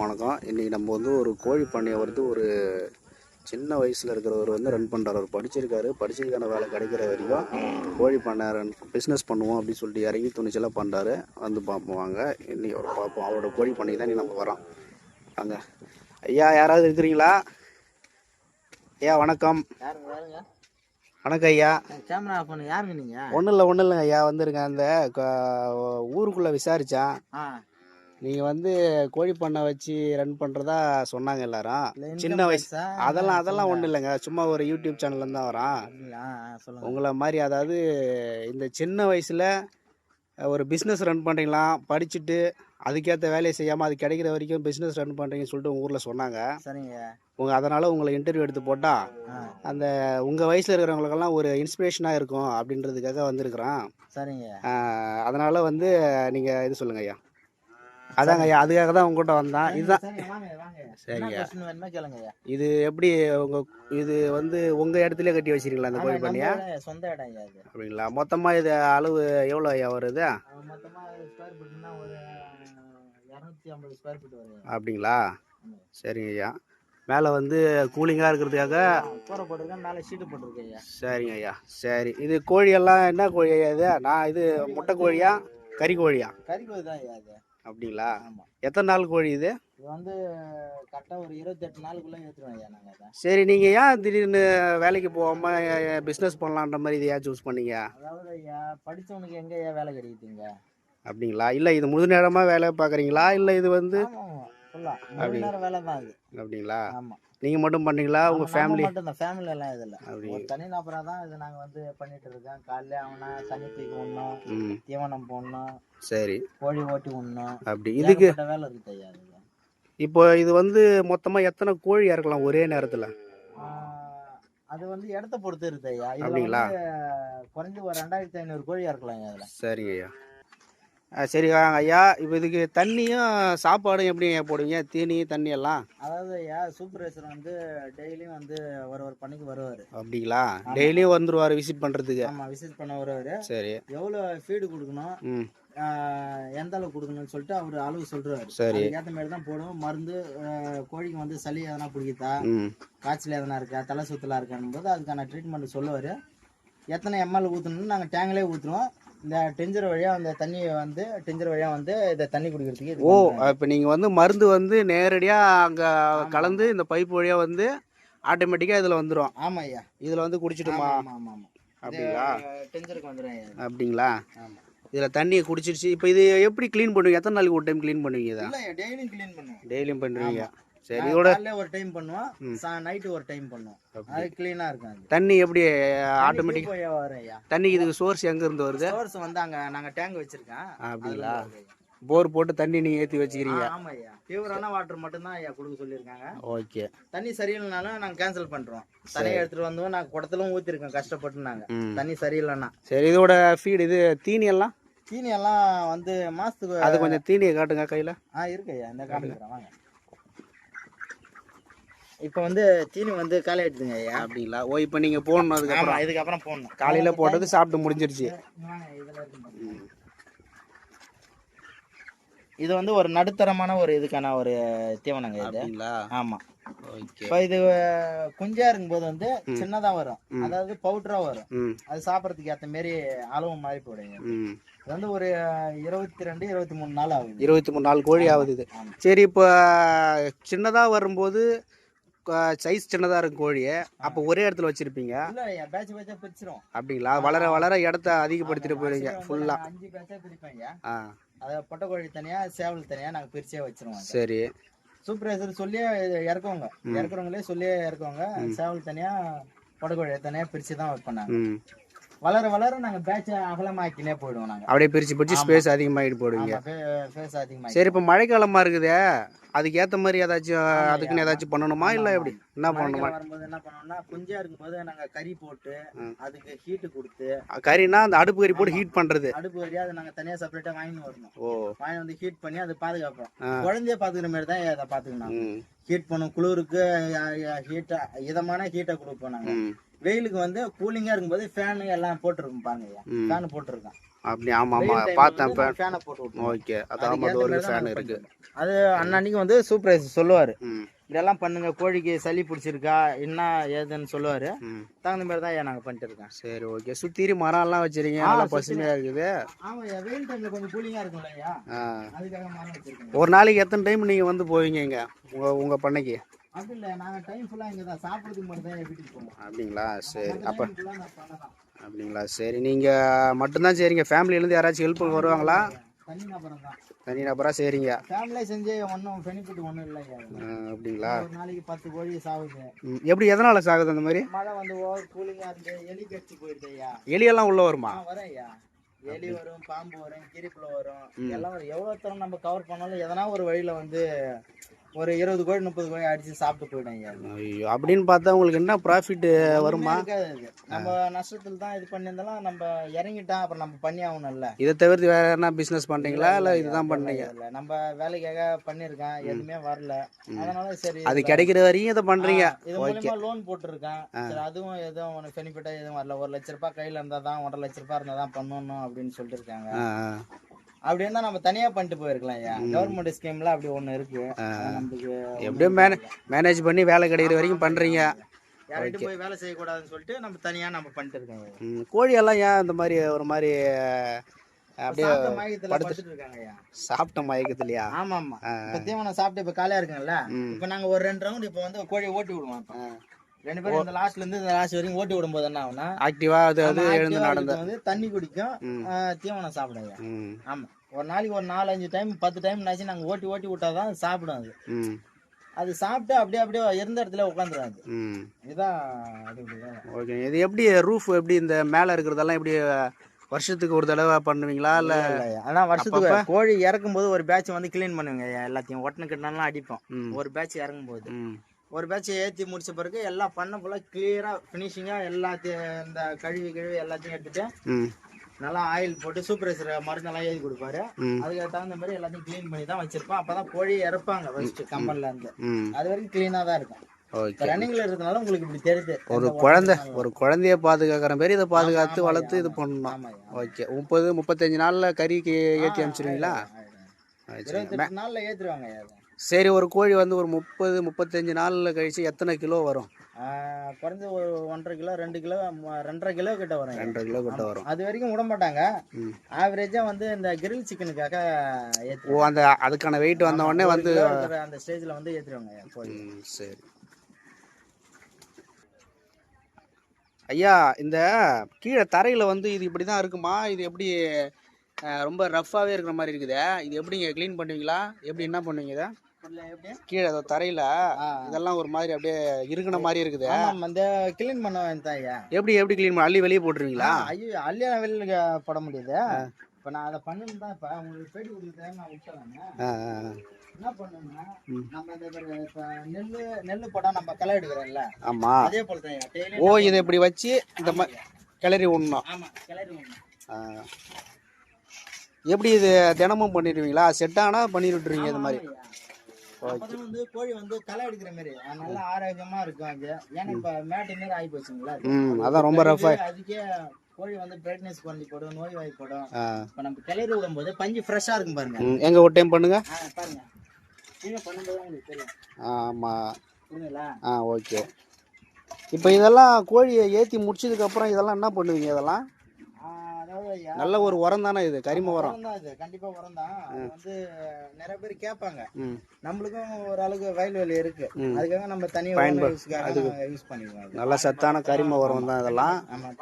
வணக்கம். இன்றைக்கி நம்ம வந்து ஒரு கோழி பண்ணையை வந்து ஒரு சின்ன வயசில் இருக்கிறவர் வந்து ரன் பண்ணுறாரு அவர் படிச்சிருக்காரு. படிச்சதுக்கான வேலை கிடைக்கிற வரைக்கும் கோழி பண்ணை ரன் பிஸ்னஸ் பண்ணுவோம் அப்படின்னு சொல்லிட்டு இறங்கி துணிச்சலாக பண்ணுறாரு வந்து பார்ப்போம் வாங்க. இன்னைக்கு அவர் பார்ப்போம் அவரோட கோழி பண்ணை தான் நம்ம வரோம் வாங்க. ஐயா யாராவது இருக்கிறீங்களா? ஐயா வணக்கம். வணக்கம் ஐயா. கேமரா பண்ணு. யாருங்க நீங்க? ஒன்றும் இல்லை ஒன்றும் இல்லைங்க ஐயா. வந்துருங்க அந்த ஊருக்குள்ளே விசாரித்தேன் நீங்கள் வந்து கோழி பண்ணை வச்சு ரன் பண்ணுறதா சொன்னாங்க எல்லாரும். சின்ன வயசு? அதெல்லாம் அதெல்லாம் ஒன்றும் இல்லைங்க. சும்மா ஒரு யூடியூப் சேனல்ல தான் வரான். சொல்லுங்க. உங்களை மாதிரி அதாவது இந்த சின்ன வயசில் ஒரு பிஸ்னஸ் ரன் பண்ணுறீங்களா படிச்சுட்டு அதுக்கேற்ற வேலையை செய்யாமல் அது கிடைக்கிற வரைக்கும் பிஸ்னஸ் ரன் பண்ணுறீங்கன்னு சொல்லிட்டு உங்கள் ஊரில் சொன்னாங்க. சரிங்க. உங்கள் அதனால் உங்களை இன்டர்வியூ எடுத்து போட்டால் அந்த உங்கள் வயசில் இருக்கிறவங்களுக்கெல்லாம் ஒரு இன்ஸ்பிரேஷனாக இருக்கும் அப்படின்றதுக்காக வந்திருக்கிறோம் சரிங்க. அதனால் வந்து நீங்கள் இது சொல்லுங்கள் ஐயா. அதாங்க ஐயா அதுக்காக தான் உங்கள்கிட்ட வந்தேன் இதுதான் சரிங்க. இது எப்படி உங்கள் இது வந்து உங்கள் இடத்துல கட்டி வச்சிருக்கீங்களா அந்த கோழி நம்ம பண்ணியா சொந்த இடம் அப்படிங்களா? மொத்தமாக இது அளவு எவ்வளோ ஐயா வருது மொத்தமா. அப்படிங்களா. சரிங்க ஐயா. மேலே வந்து கூலிங்காக இருக்கிறதுக்காக ஆ, கூரை போட்டிருக்கேன் மேலே ஷீட்டு போட்டிருக்கேன் ஐயா. சரிங்க ஐயா. சரி. இது கோழியெல்லாம் என்ன கோழி ஐயா இது? நான் இது முட்டை கோழியா கறி கோழியா? கறிக்கோழி தான் ஐயா இது அப்படிங்களா? ஆமா. எத்தனை நாள் கோழி இது? இது வந்து கரெக்டாக ஒரு இருபத்தெட்டு நாளுக்குள்ளே ஏற்றுருவோம் ஐயா நாங்கள் அதை. சரி நீங்கள் ஏன் திடீர்னு வேலைக்கு போகாமல் பிஸ்னஸ் பண்ணலான்ற மாதிரி இதை ஏன் சூஸ் பண்ணீங்க? அதாவது ஐயா படிச்சவனுக்கு எங்க ஐயா வேலை கிடைக்குதுங்க? அப்படிங்களா? இல்லை இது முழு நேரமாக வேலை பார்க்குறீங்களா? இல்லை இது வந்து ஆமா ஆமா ஃபுல்லா மூணு நேரம் வேலை தான் இது. அப்படிங்களா? ஆமா நீங்கள் மட்டும் பண்ணீங்களா? உங்கள் ஃபேமிலி மட்டும் இந்த ஃபேமிலி எல்லாம் இதுல ஒரு தனி நபரா தான் இது நாங்க வந்து பண்ணிட்டு இருக்கோம். காலையில அவனை தண்ணி தூக்கி உண்ணும் ம். தீவனம் போடணும் சரி. கோழி ஓட்டி உண்ணும். அப்படி. இதுக்கு வேலை இருக்கு. ஐயா இப்போ இது வந்து மொத்தமாக எத்தனை கோழி இறக்கலாம் ஒரே நேரத்தில்? அது வந்து இடத்த பொறுத்து இருக்கு ஐயா. அப்படிங்களா? குறைஞ்சு ஒரு ரெண்டாயிரத்தி ஐநூறு கோழி இறக்கலாம் இதுல. சரிங்க ஐயா சரி வாங்க ஐயா. இப்போ இதுக்கு தண்ணியும் சாப்பாடும் எப்படி போடுவீங்க? தீனி தண்ணி எல்லாம் அதாவது ஐயா சூப்பர்வைசர் வந்து டெய்லியும் வந்து ஒரு ஒரு பண்ணிக்கு வருவாரு. அப்படிங்களா? டெய்லியும் வந்துருவார் விசிட் பண்ணுறதுக்கு ஆமா விசிட் பண்ண வருவாரு. சரி. எவ்வளவு ஃபீடு கொடுக்கணும்? எந்த அளவு கொடுக்கணும்னு சொல்லிட்டு அவர் அளவு சொல்றாரு. சரி. அதுக்கேற்ற மாதிரி தான் போடுவோம். மருந்து கோழிக்கு வந்து சளி எதனா பிடிக்குதா? காய்ச்சல் எதனா இருக்கா? தலை சுத்தலா இருக்கான்னு போது அதுக்கான ட்ரீட்மெண்ட் சொல்லுவார். எத்தனை எம்எல் ஊற்றணும்னு நாங்கள் டேங்கிலே ஊற்றுருவோம் இந்த டெஞ்சர் வழியாக அந்த தண்ணியை வந்து டெஞ்சர் வழியாக வந்து இதை தண்ணி குடிக்கிறதுக்கு ஓ. இப்போ நீங்கள் வந்து மருந்து வந்து நேரடியாக அங்கே கலந்து இந்த பைப் வழியாக வந்து ஆட்டோமேட்டிக்காக இதில் வந்துடும் ஆமா ஐயா. இதில் வந்து குடிச்சிட்டுமா? ஆமா ஆமா அப்படிங்களா? டெஞ்சருக்கு வந்துடும். அப்படிங்களா? ஆமா. இதில் தண்ணியை குடிச்சிருச்சு. இப்போ இது எப்படி க்ளீன் பண்ணுவீங்க? எத்தனை நாளைக்கு ஒரு டைம் க்ளீன் பண்ணுவீங்க இதை? டெய்லியும் க்ளீன் பண்ணுவோம் டெய்லியும் பண்ணுவீங்க. சரி இதோட ஒரு டைம் பண்ணுவோம் நைட்டு ஒரு டைம் பண்ணுவோம் அது க்ளீனாக இருக்கும் அது. தண்ணி எப்படி ஆட்டோமேட்டிக் தண்ணி வரும் தண்ணிக்கு இதுக்கு சோர்ஸ் எங்க இருந்து வருது? சோர்ஸ் வந்து அங்க நாங்க டேங்க் வச்சிருக்கேன். அப்படிங்களா. போர் போட்டு தண்ணி நீங்க ஏத்தி வச்சுக்கிறீங்க. ஆமா ஐயா. பியூரான வாட்டர் மட்டும் தான் ஐயா கொடுக்க சொல்லியிருக்காங்க. ஓகே தண்ணி சரியில்லைனாலும் நாங்க கேன்சல் பண்றோம். தண்ணியை எடுத்துட்டு வந்தோம் நாங்க குடத்திலும் ஊத்திருக்கோம் கஷ்டப்பட்டு நாங்க. தண்ணி சரியில்லைன்னா. சரி இதோட ஃபீட் இது தீனி எல்லாம்? தீனி எல்லாம் வந்து மாசத்துக்கு அது கொஞ்சம் தீனியை காட்டுங்க கையில. ஆ இருக்கு ஐயா. இந்த காமிக்கிறேன் வாங்க. இப்போ வந்து தீனி வந்து காலை எடுத்துங்க ஐயா. அப்படிங்களா? ஓ இப்போ நீங்க போடணும் அதுக்கப்புறம் இதுக்கப்புறம் போடணும். காலையில போட்டது சாப்பிட்டு முடிஞ்சிருச்சு. இது வந்து ஒரு நடுத்தரமான ஒரு இதுக்கான ஒரு தீவனங்க இது. அப்படிங்களா? ஆமா. ஓகே. இப்போ இது குஞ்சா இருக்கும்போது வந்து சின்னதா வரும். அதாவது பவுடரா வரும். அது சாப்பிட்றதுக்கு ஏத்த மாதிரி அளவு மாறி போடுங்க. இது வந்து ஒரு இருபத்தி ரெண்டு இருபத்தி மூணு நாள் ஆகுது. இருபத்தி மூணு நாள் கோழி ஆகுது இது. சரி இப்போ சின்னதா வரும்போது சைஸ் சின்னதா இருக்கும் கோழியை. அப்போ ஒரே இடத்துல வச்சிருப்பீங்க. அப்படிங்களா? வளர வளர இடத்த அதிகப்படுத்திட்டு போயிருவீங்க ஃபுல்லா அஞ்சு பேட்சா பிரிப்பேன் ஐயா ஆ. அதை பொட்டை கோழி தனியா சேவல் தனியா நாங்க பிரிச்சே வச்சிருவோம் சரி. சூப்பர்வைசர் சொல்லியே இறக்குவாங்க. இறக்குறவங்களே சொல்லியே இறக்குவாங்க. சேவல் தனியா பொட்டை கோழி தனியா பிரிச்சு தான் ம். வளர வளர நாங்க பேட்சை அகலமாக்கினே போயிடுவோம் நாங்க. அப்படியே பிரிச்சு பிரிச்சு ஸ்பேஸ் அதிகமாகிட்டு போடுவீங்க. ஃபேஸ் அதிகமாக சரி இப்போ மழைக்காலமா இருக்குதே. அதுக்கு ஏத்த மாதிரி ஏதாச்சும் அதுக்குன்னு ஏதாச்சும் பண்ணணுமா இல்ல எப்படி? என்ன பண்ணணுமா? வரும்போது என்ன பண்ணோம்னா குஞ்சா இருக்கும்போது நாங்க கறி போட்டு அதுக்கு ஹீட்டு கொடுத்து கறினா அந்த அடுப்பு கறி போட்டு ஹீட் பண்றது. அடுப்பு வழியா அதை நாங்க தனியா செப்பரேட்டா வாங்கின்னு வரணும். ஓ. வாங்கி வந்து ஹீட் பண்ணி அதை பாதுகாப்போம். குழந்தைய பாத்துக்கிற மாதிரி தான் அதை பாத்துக்கணும் ஹீட் பண்ணும் குளிருக்கு ஹீட்டா இதமான ஹீட்டை கொடுப்போம் நாங்க. வெயிலுக்கு வந்து கூலிங்கா இருக்கும்போது ஃபேனு எல்லாம் போட்டிருக்கோம் பாருங்க. ஃபேன் போட்டிருக்கோம் அப்படி ஆமாம் ஆமாம் பார்த்தேன் ஃபேனை போட்டு ஓகே. அது ஒரு மாதிரி தான் ஃபேன் நாங்க இருக்கு. அது அன்னன்னைக்கு வந்து சூப்பர்வைசர் சொல்லுவார். இதெல்லாம் பண்ணுங்க கோழிக்கு சளி பிடிச்சிருக்கா என்ன ஏதுன்னு சொல்லுவார். தகுந்த மாதிரி தான் நாங்கள் பண்ணிட்டு இருக்கோம். சரி ஓகே. சுத்திரி மரம்லாம் வச்சிருக்கீங்க நல்லா பசுமையாக இருக்குது. ஐயா வெயில் டைமில் கொஞ்சம் கூலிங்காக இருக்கும்ல ஐயா. ஆ. அதுக்காக மரம் ஒரு நாளைக்கு எத்தனை டைம் நீங்கள் வந்து போவீங்க இங்கே உங்கள் உங்கள் பண்ணைக்கு? அப்படி இல்லை நாங்கள் டைம் ஃபுல்லாக இங்கே தான் சாப்பிட்றதுக்கு மட்டும் தான் வீட்டுக்கு போவோம். அப்படிங்களா? சரி அப்போ அப்படிங்களா? சரி நீங்கள் மட்டும்தான் சரிங்க. ஃபேமிலியிலேருந்து யாராச்சும் ஹெல்ப் வருவாங்களா? தனி நபரம் தான். தனி நபராக சரிங்க. ஃபேமிலியாக செஞ்சு ஒன்றும் பெனிஃபிட் ஒன்றும் இல்லைங்க. அப்படிங்களா? ஒரு நாளைக்கு பத்து கோழி சாகுது. எப்படி எதனால் சாகுது அந்த மாதிரி? மழை வந்து ஓவர் கூலிங்காக இருந்து எலி கடிச்சு போயிடுது ஐயா. எலியெல்லாம் உள்ளே வருமா? வரேன் ஐயா. எலி வரும் பாம்பு வரும் கிரிப்புல வரும். எல்லாம் வரும் எவ்வளோ தரம் நம்ம கவர் பண்ணாலும் எதனா ஒரு வழியில வந்து ஒரு இருபது கோழி முப்பது கோழி அடிச்சு சாப்பிட்டு போயிடும் அப்படின்னு பார்த்தா உங்களுக்கு என்ன ப்ராஃபிட் வருமா. நம்ம நஷ்டத்துல தான் இது பண்ணியிருந்தாலும் நம்ம இறங்கிட்டோம் அப்புறம் நம்ம பண்ணி ஆகணும்ல. இதை தவிர்த்து வேற என்ன பிஸ்னஸ் பண்ணுறீங்களா இல்லை இதுதான் பண்ணுறீங்க இல்ல நம்ம வேலைக்காக பண்ணியிருக்கேன் எதுவுமே வரல. அதனால சரி அது கிடைக்கிற வரையும் இதை பண்ணுறீங்க இது மூலியமா லோன் போட்டிருக்கேன் சரி அதுவும் எதுவும் உனக்கு பெனிஃபிட்டா எதுவும் வரல. ஒரு லட்ச ரூபாய் கையில இருந்தா தான் ஒன்றரை லட்ச ரூபாய் இருந்தா தான் பண்ணணும் அப்படின்னு சொல்லிட்டு இருக்காங்க. அப்படி இருந்தா நம்ம தனியா பண்ணிட்டு போயிருக்கலாம் ஐயா. கவர்மெண்ட் ஸ்கீம்ல அப்படி ஒண்ணு இருக்கு. அது நமக்கு எப்படியோ மேனே மேனேஜ் பண்ணி வேலை கிடைக்கிற வரைக்கும் பண்ணுறீங்க யார்கிட்ட போய் வேலை செய்யக்கூடாதுன்னு சொல்லிட்டு நம்ம தனியா நம்ம பண்ணிட்டு இருக்கோம் ஐயா. ம், கோழியெல்லாம் ஏன் இந்த மாதிரி ஒரு மாதிரி அப்படியே சாப்பிட்ட மயக்கத்துலையா? ஆமா ஆமா இப்ப தீவனம் சாப்பிட்டு இப்ப காலையா இருக்குங்கல்ல இப்ப நாங்க ஒரு ரெண்டு ரவுண்ட் இப்ப வந்து கோழியை ஓட்டி விடுவோம். ரெண்டு பேரும் இந்த லாஸ்ட்ல இருந்து இந்த லாஸ்ட் வரைக்கும் ஓட்டி விடும்போது என்ன ஆகும்னா ஆக்டிவாக அது அது எழுந்து நடந்த. வந்து தண்ணி குடிக்கும். தீவனம் சாப்பிடுங்க. ஆமா. ஒரு நாளைக்கு ஒரு நாலு அஞ்சு டைம் பத்து டைம் ஆச்சு நாங்க ஓட்டி ஓட்டி விட்டாதான் சாப்பிடும் அது. அது சாப்பிட்டு அப்படியே அப்படியே இருந்த இடத்துல ம். இதுதான். ஓகே. இது எப்படி ரூஃப் எப்படி இந்த மேலே இருக்கிறதெல்லாம் எப்படி வருஷத்துக்கு ஒரு தடவை பண்ணுவீங்களா இல்லை இல்ல, இல்ல. ஆனா வருஷத்துக்கு கோழி இறக்கும் போது ஒரு பேட்ச் வந்து க்ளீன் பண்ணுங்க. எல்லாத்தையும் ஒட்டனை கிட்டனாலாம் அடிப்போம். ஒரு பேட்ச் இறங்கும் போது ஒரு பேட்ச் ஏற்றி முடிச்ச பிறகு எல்லாம் பண்ண போல கிளியரா ஃபினிஷிங்கா எல்லாத்தையும் இந்த கழுவி கழுவி எல்லாத்தையும் எடுத்துட்டு நல்லா ஆயில் போட்டு சூப்பரைசர் மருந்தெல்லாம் எழுதி கொடுப்பாரு. அதுக்கு தகுந்த மாதிரி எல்லாத்தையும் க்ளீன் பண்ணி தான் வச்சிருப்போம். அப்பதான் கோழி இறப்பாங்க ஃபர்ஸ்ட் கம்பல்ல இருந்து. அது வரைக்கும் க்ளீனாக தான் இருக்கும். ரன்னிங்ல இருக்கிறதுனால உங்களுக்கு இப்படி தெரியுது. ஒரு குழந்தை ஒரு குழந்தைய பாதுகாக்கிற மாதிரி இதை பாதுகாத்து வளர்த்து இது. பண்ணணும். ஓகே. முப்பது முப்பத்தஞ்சு நாளில் கறிக்கு ஏற்றி அனுப்பிச்சிருவீங்களா நாள்ல அது. சரி ஒரு கோழி வந்து ஒரு முப்பது முப்பத்தஞ்சு நாளில் கழிச்சு எத்தனை கிலோ வரும்? குறைஞ்ச ஒரு ஒன்றரை கிலோ ரெண்டு கிலோ ரெண்டரை கிலோ கிட்ட வரும். ரெண்டரை கிலோ கிட்ட வரும். அது வரைக்கும் விட மாட்டாங்க. ம். ஆவரேஜா வந்து இந்த கிரில் சிக்கனுக்காக ஓ அந்த அதுக்கான வெயிட் வந்த உடனே வந்து அந்த ஸ்டேஜ்ல வந்து கோழி. ம், சரி. ஐயா இந்த கீழே தரையில் வந்து இது இப்படி தான் இருக்குமா? இது எப்படி ரொம்ப ரஃப்பாகவே இருக்கிற மாதிரி இருக்குதே. இது எப்படிங்க க்ளீன் பண்ணுவீங்களா? எப்படி என்ன பண்ணுவீங்க இதை? கீழே தரையில். இதெல்லாம் ஒரு மாதிரி அப்படியே இருக்குன மாதிரி இருக்குது. அந்த கிளீன் பண்ண வேண்டாம் எப்படி எப்படி க்ளீன் பண்ண அள்ளி வெளியே போட்டுருவீங்களா? ஐயோ அள்ளியா வெளியில போட முடியுது. இப்போ நான் அதை பண்ணணும் தான் இப்போ உங்களுக்கு பேட்டி கொடுக்குறேன் நான் விட்டுறேன். என்ன பண்ணுன்னா நம்ம இந்த இப்போ நெல் நெல் போட்டால் நம்ம களை எடுக்கிறோம்ல. ஆமாம் அதே போல தான் ஓ இதை இப்படி வச்சு இந்த மாதிரி கிளறி விடணும். ஆமாம் கிளறி விடணும். எப்படி இது தினமும் பண்ணிடுவீங்களா? செட் ஆனால் பண்ணி விட்டுருவீங்க இந்த மாதிரி? அப்பதான் வந்து கோழி வந்து களை எடுக்கிற மாதிரி நல்லா ஆரோக்கியமா இருக்கும் அது ஏன்னா இப்ப மேட்டு மாரி ஆகி போச்சுங்களா? அதான் ரொம்ப ரஃபாக அதுக்கே கோழி வந்து பிரைட்னஸ் பண்ணி போடும் நோய் வாய்ப்படும் ஆ. இப்ப நம்ம கிளறி விடும்போது பஞ்சு ஃப்ரெஷ்ஷா இருக்கும் பாருங்க. எங்கே ஒரு டைம் பண்ணுங்க. பாருங்க. நீங்க பண்ணும்போது உங்களுக்கு தெரியும். ஆமாம் புரியுதுங்களா? ஆ ஓகே இப்போ இதெல்லாம் கோழியை ஏற்றி முடிச்சதுக்கப்புறம் இதெல்லாம் என்ன பண்ணுவீங்க இதெல்லாம்? நல்ல ஒரு உரம் தானே இது கரிம உரம். இது. கண்டிப்பா உரம் தான் வந்து நிறைய பேர் கேட்பாங்க. நம்மளுக்கும் ஒரு அளவுக்கு வயல்வெளி இருக்கு. அதுக்காக நம்ம தனியாக பயன்படு- யூஸ் பண்ணிக்குவோம். நல்ல சத்தான கரிம உரம் தான் இதெல்லாம். ஆமா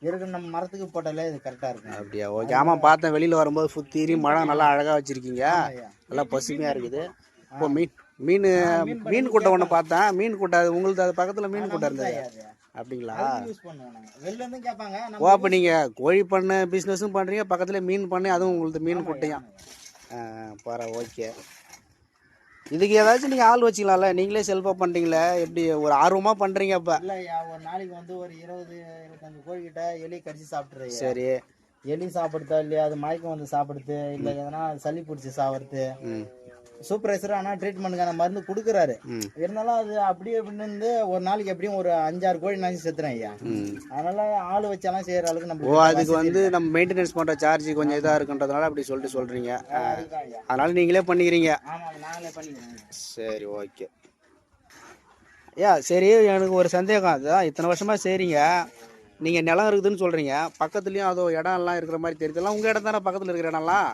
இருக்கு நம்ம மரத்துக்கு போட்டாலே இது கரெக்டா இருக்கும். அப்படியா ஓகே. ஆமாம் பார்த்தேன். வெளியில் வரும்போது சுத்தீரி மழை நல்லா அழகாக வச்சுருக்கீங்க. நல்லா பசுமையாக இருக்குது. இப்போ மீன் மீன் மீன் கூட்டை ஒன்று பார்த்தேன். மீன் கூட்டை அது உங்களுக்கு அது பக்கத்தில் மீன் கூட்டை இருந்தது. அப்படிங்களா? யூஸ் பண்ணுவோம் கேட்பாங்க ஓ அப்போ நீங்கள் கோழி பண்ணை பிஸ்னஸும் பண்ணுறீங்க பக்கத்தில் மீன் பண்ணை அதுவும் உங்களுக்கு மீன் குட்டையும் பர ஓகே. இதுக்கு ஏதாச்சும் நீங்கள் ஆள் வச்சுக்கலாம்ல? நீங்களே செல்ஃபாக பண்ணுறீங்களே எப்படி ஒரு ஆர்வமாக பண்ணுறீங்க அப்போ? இல்ல ஒரு நாளைக்கு வந்து ஒரு இருபது இருபத்தஞ்சு கோழி கிட்ட எலி கடிச்சு சாப்பிட்டுரு சரி. எலி சாப்பிடுதா இல்லையா? அது மயக்கம் வந்து சாப்பிடுது. இல்ல எதனா சளி பிடிச்சி சாப்பிடுது சூப்பர்வைசர் ஆனால் ட்ரீட்மெண்ட்டுக்கான மருந்து கொடுக்குறாரு. இருந்தாலும் அது அப்படியே இப்படின்னு இருந்து ஒரு நாளைக்கு எப்படியும் ஒரு அஞ்சாறு கோழி நாச்சு செத்துறேன் ஐயா. அதனால ஆள் வச்சாலும் செய்யற அளவுக்கு ஓ நம்ம அதுக்கு வந்து நம்ம மெயின்டெனன்ஸ் பண்ணுற சார்ஜ் கொஞ்சம் இதாக இருக்குன்றதுனால அப்படி சொல்லிட்டு ஐயா. அதனால நீங்களே பண்ணிக்கிறீங்க. ஆமாம் நாங்களே பண்ணிக்கிறோம் சரி ஓகே. ஐயா சரி எனக்கு ஒரு சந்தேகம். அதுதான் இத்தனை வருஷமாக செய்கிறீங்க நீங்கள் நிலம் இருக்குதுன்னு சொல்கிறீங்க பக்கத்துலேயும் அதோ இடம் எல்லாம் இருக்கிற மாதிரி தெரியுது. எல்லாம் உங்கள் இடம் தானே பக்கத்தில் இருக்கிற இடம்லாம்?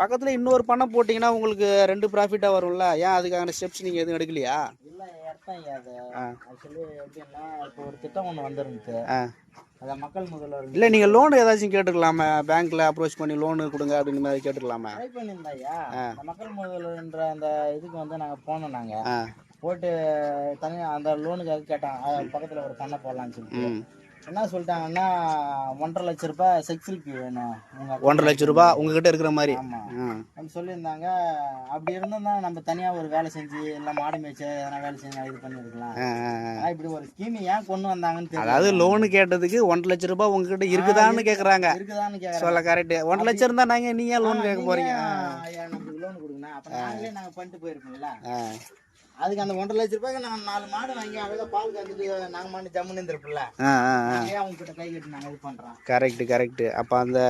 பக்கத்தில் இன்னொரு பண்ணை போட்டிங்கன்னா உங்களுக்கு ரெண்டு ப்ராஃபிட்டாக வரும்ல? ஏன் அதுக்கான ஸ்டெப்ஸ் நீங்கள் எதுவும் எடுக்கலையா? இல்லை இடத்தான் ஐயா அது. ஆக்சுவலி எப்படின்னா இப்போ ஒரு திட்டம் ஒன்று வந்துருந்துச்சு. அதை மக்கள் முதல்வர் இல்லை நீங்கள் லோன் ஏதாச்சும் கேட்டுக்கலாமே. பேங்க்கில் அப்ரோச் பண்ணி லோனு கொடுங்க அப்படின்னு மாதிரி கேட்டுக்கலாமே. ட்ரை மக்கள் முதல்வர்ன்ற அந்த இதுக்கு வந்து நாங்கள் போனோம் நாங்கள் போட்டு தனியாக அந்த லோனுக்காக கேட்டாங்க. பக்கத்தில் ஒரு பண்ணை போடலான்னு சொல்லிட்டு. என்ன சொல்லிட்டாங்கன்னா ஒன்றரை லட்ச ரூபாய் செக்ஸில்க்கு வேணும். ஒன்றரை லட்ச ரூபா உங்ககிட்ட இருக்கிற மாதிரி. ஆமா. ஆ. அப்படி சொல்லியிருந்தாங்க. அப்படி இருந்தோம்னா நம்ம தனியா ஒரு வேலை செஞ்சு இல்லை மாடு மேய்ச்சி எதனா வேலை செஞ்சு இது பண்ணிருக்கலாம் இப்படி ஒரு ஸ்கீம் ஏன் கொண்டு வந்தாங்கன்னு அதாவது லோனு கேட்டதுக்கு ஒன்றரை லட்ச ரூபாய் உங்ககிட்ட இருக்குதான்னு கேட்குறாங்க இருக்குதான்னு கேக்குறேன் சொல்ல கரெக்ட் ஒன்றரை லட்சம் இருந்தா நாங்க நீங்க ஏன் லோன் கேட்க போறீங்க? ஐயா நம்மளுக்கு லோன் கொடுங்கண்ணா அப்ப நாங்களே நாங்க பண்ணிட்டு போயிருப்போம்ல ஆ, அதுக்கு அந்த ஒன்றரை லட்ச ரூபாய்க்கு நாங்க நாலு மாடு வாங்கி அழகா பால் கறந்துட்டு நாங்க மாட்டு ஜம்முன்னு இருந்திருப்போம்ல. ஆ, ஆ, ஆ. ஏன் அவங்க கிட்ட கை கட்டி நாங்க இது பண்றோம் கரெக்ட் கரெக்ட் அப்போ அந்த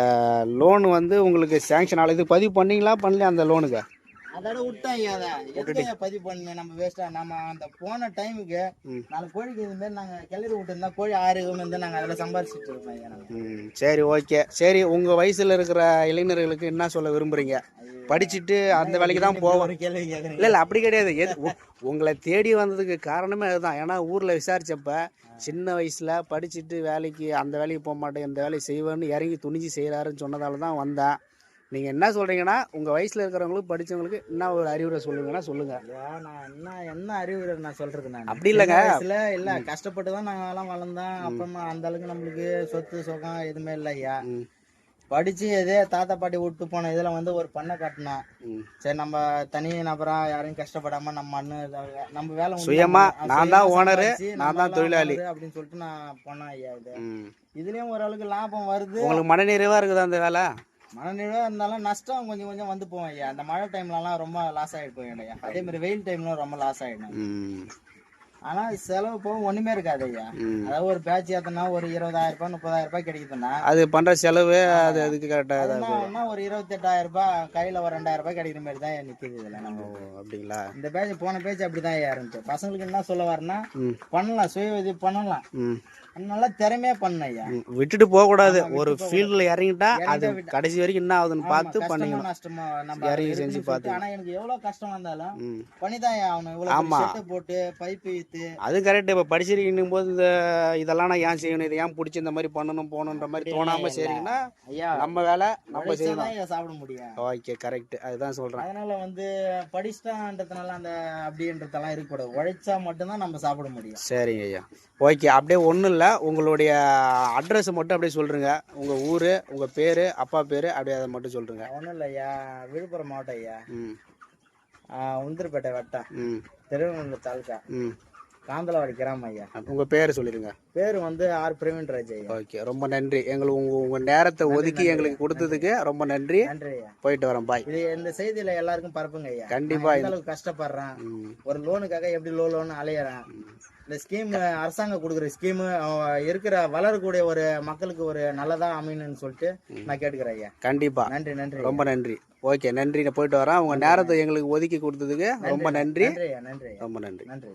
லோன் வந்து உங்களுக்கு சேங்ஷன் ஆகல இது பதிவு பண்ணீங்களா? பண்ணலையா அந்த லோனுக்கு அதோட விட்டேன் ஐயா அதை எதுக்கு பதிவு பண்ணு நம்ம வேஸ்டா நம்ம அந்த போன டைமுக்கு. நாலு கோழிக்கு இது மாதிரி நாங்க கிளறி விட்டுருந்தா கோழி ஆறு வந்து நாங்க அதில் சம்பாரிச்சிட்டு இருப்போம் சரி ஓகே சரி உங்க வயசுல இருக்கிற இளைஞர்களுக்கு என்ன சொல்ல விரும்புறீங்க? படிச்சுட்டு அந்த வேலைக்கு தான் போவோம். இல்லை இல்லை அப்படி கிடையாது. எது உங்களை தேடி வந்ததுக்கு காரணமே அதுதான். ஏன்னா ஊரில் விசாரிச்சப்ப சின்ன வயசில் படிச்சுட்டு வேலைக்கு அந்த வேலைக்கு போக மாட்டேன் இந்த வேலையை செய்வேன்னு இறங்கி துணிஞ்சு செய்கிறாருன்னு சொன்னதால தான் வந்தேன். நீங்கள் என்ன சொல்கிறீங்கன்னா உங்கள் வயசில் இருக்கிறவங்களுக்கு படித்தவங்களுக்கு என்ன ஒரு அறிவுரை சொல்லுங்கன்னா சொல்லுங்கள் நான் என்ன என்ன அறிவுரை நான் சொல்றது நான்? அப்படி இல்லைங்க. வயசுல இல்ல கஷ்டப்பட்டு தான் நாங்க எல்லாம் வளர்ந்தோம் அப்புறமா அந்த அளவுக்கு நம்மளுக்கு சொத்து சுகம் எதுவுமே இல்லை ஐயா படிச்சு எதே தாத்தா பாட்டி விட்டு போன இதுல வந்து ஒரு பண்ணை கட்டினோம். சரி நம்ம தனி நபரா யாரையும் கஷ்டப்படாம நம்ம மண்ணு நம்ம வேலை சுயமா, நான் தான் சம்பாதிச்சு நான் தான் தொழிலாளி. அப்படின்னு சொல்லிட்டு நான் போனேன் ஐயா இது. இதுலயும் ஓரளவுக்கு லாபம் வருது. உங்களுக்கு மனநிறைவாக இருக்குதா அந்த வேலை? மனநிறைவா இருந்தாலும் நஷ்டம் கொஞ்சம் கொஞ்சம் வந்து போவோம் ஐயா. அந்த மழை டைம்லலாம் ரொம்ப லாஸ் ஆகிட்டு போயிடும் ஐயா. அதே மாதிரி வெயில் டைம்ல ரொம்ப லாஸ் ஆகிடும் ஆனா செலவு போக ஒண்ணுமே இருக்காது ஐயா. அதாவது ஒரு பேட்ச் ஏத்தனா ஒரு இருபதாயிரம் ரூபாய் முப்பதாயிரம் ரூபாய் கிடைக்குதுன்னா அது பண்ணுற செலவு அது அதுக்கு கரெக்டாக என்ன ஒரு இருபத்தெட்டாயிரம் ரூபாய் கையில ஒரு ரெண்டாயிரம் ரூபாய் கிடைக்கிற மாதிரி தான் நிக்குது இதுல நம்ம அப்படிங்களா? இந்த பேட்ச் போன பேட்ச் அப்படிதான் ஐயா இருந்துச்சு. பசங்களுக்கு என்ன சொல்ல வரேன்னா பண்ணலாம் சுய உதவி பண்ணலாம். நல்லா திறமையா பண்ண ஐயா. விட்டுட்டு போக கூடாது ஒரு ஃபீல்டில் இறங்கிட்டா அது கடைசி வரைக்கும் என்ன ஆகுதுன்னு பார்த்து பண்ணீங்க நஷ்டமோ நம்ம இறங்கி செஞ்சு சொல்லிட்டு, ஆனா எனக்கு எவ்வளவு கஷ்டம் வந்தாலும் ஐயா ஆகணும். இவ்வளவு செட்டை போட்டு பைப் இழுத்து அது கரெக்ட் இப்போ படிச்சிருக்கீங்க போது இந்த இதெல்லாம் நான் ஏன் செய்யணும்? இதை ஏன் பிடிச்சி இந்த மாதிரி பண்ணணும் போகணுன்ற மாதிரி தோணாம சரிங்கன்னா ஐயா நம்ம வேலை நம்ம செய்யணும். சாப்பிட முடியும். ஓகே கரெக்ட் அதுதான் சொல்கிறேன் அதனால வந்து படிச்சிட்டான்றதுனால அந்த அப்படின்றதெல்லாம் இருக்கக்கூடாது. உழைச்சா மட்டும்தான் நம்ம சாப்பிட முடியும். சரிங்க ஐயா. ஓகே அப்படியே ஒன்றும் இல்லை. உங்களுடைய அட்ரஸ் மட்டும் அப்படியே சொல்கிறீங்க உங்கள் ஊர் உங்கள் பேர் அப்பா பேர் அப்படியே அதை மட்டும் சொல்கிறீங்க ஒன்றும் இல்லை ஐயா. விழுப்புரம் மாவட்டம் ஐயா. உந்திரப்பேட்டை வட்டம். ம். திருவண்ணூர் தாலுக்கா ம். காந்தலவாடி கிராமம் ஐயா உங்கள் பேர் சொல்லிடுங்க. பேர் வந்து ஆர். பிரவீன் ராஜ் ஐயா ஓகே ரொம்ப நன்றி. எங்களுக்கு உங்கள் உங்கள் நேரத்தை ஒதுக்கி எங்களுக்கு கொடுத்ததுக்கு ரொம்ப நன்றி. நன்றி ஐயா போயிட்டு வரேன் பாய். இது இந்த செய்தியில எல்லாருக்கும் பரப்புங்க ஐயா கண்டிப்பா எந்த அளவுக்கு கஷ்டப்படுறேன் ஒரு லோனுக்காக எப்படி லோ லோன் அலையறேன். இந்த ஸ்கீம் அரசாங்கம் கொடுக்குற ஸ்கீம் இருக்கிற வளரக்கூடிய ஒரு மக்களுக்கு ஒரு நல்லதா அமையணும்னு சொல்லிட்டு நான் கேட்டுக்கிறேன் ஐயா கண்டிப்பாக நன்றி நன்றி. ரொம்ப நன்றி. ஓகே நன்றி நான் போயிட்டு வரேன் உங்கள் நேரத்தை எங்களுக்கு ஒதுக்கி கொடுத்ததுக்கு ரொம்ப நன்றி நன்றி. ரொம்ப நன்றி. நன்றி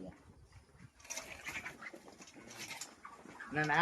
என்னண்ணா